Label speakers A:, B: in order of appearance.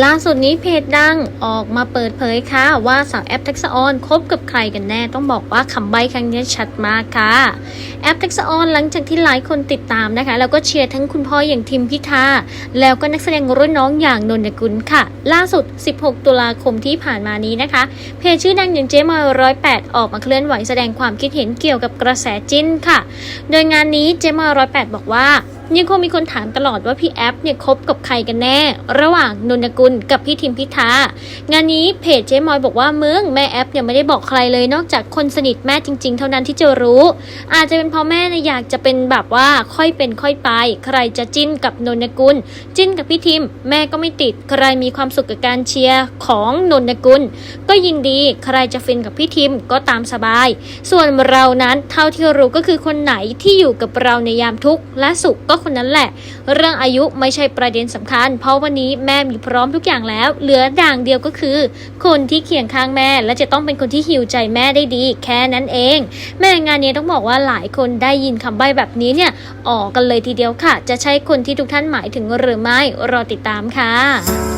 A: ล่าสุดนี้เพจดังออกมาเปิดเผยค่ะ ว่าสาวแอปทักษออนคบกับใครกันแน่ต้องบอกว่าคำใบ้ครั้งนี้ชัดมากค่ะ แอปทักษออนหลังจากที่หลายคนติดตามนะคะ แล้วก็เชียร์ทั้งคุณพ่ออย่างทิมพิธาแล้วก็นักแสดงรุ่นน้องอย่างนนทกุลค่ะ ล่าสุด 16 ตุลาคมที่ผ่านมานี้นะคะ เพจชื่อดังอย่างเจมอยร้อยแปดออกมาเคลื่อนไหวแสดงความคิดเห็นเกี่ยวกับกระแสจิ้นค่ะ โดยงานนี้เจมอยร้อยแปดบอกว่า ยังคงมีคนถามตลอดว่าพี่แอปเนี่ยคบกับใครกันแน่ ระหว่างนนกุลกับพี่ทิมพิธางานนี้เพจเจ๊มอยบอกว่ามึงแม่แอปยังไม่ได้บอกใครเลยนอกจากคนสนิทแม่จริง ๆ เท่านั้นที่จะรู้ อาจจะเป็นเพราะแม่เนี่ยอยากจะเป็นแบบว่าค่อยเป็นค่อยไป ใครจะจิ้นกับนนกุล จิ้นกับพี่ทิม แม่ก็ไม่ติด ใครมีความสุขกับการเชียร์ของนนกุล ก็ยินดีใครจะฟินกับพี่ทิมก็ตามสบาย ส่วนเรานั้นเท่าที่รู้ก็คือคนไหนที่อยู่กับเราในยามทุกข์และสุขก็คนนั้นแหละ เรื่องอายุไม่ใช่ประเด็นสำคัญ เพราะวันนี้แม่มีพร้อมทุกอย่างแล้ว เหลือด่างเดียวก็คือ คนที่เคียงข้างแม่และจะต้องเป็นคนที่หิวใจแม่ได้ดี แค่นั้นเอง แม่งานนี้ต้องบอกว่าหลายคนได้ยินคำใบ้แบบนี้เนี่ยออกกันเลยทีเดียวค่ะ จะใช่คนที่ทุกท่านหมายถึงหรือไม่รอติดตามค่ะ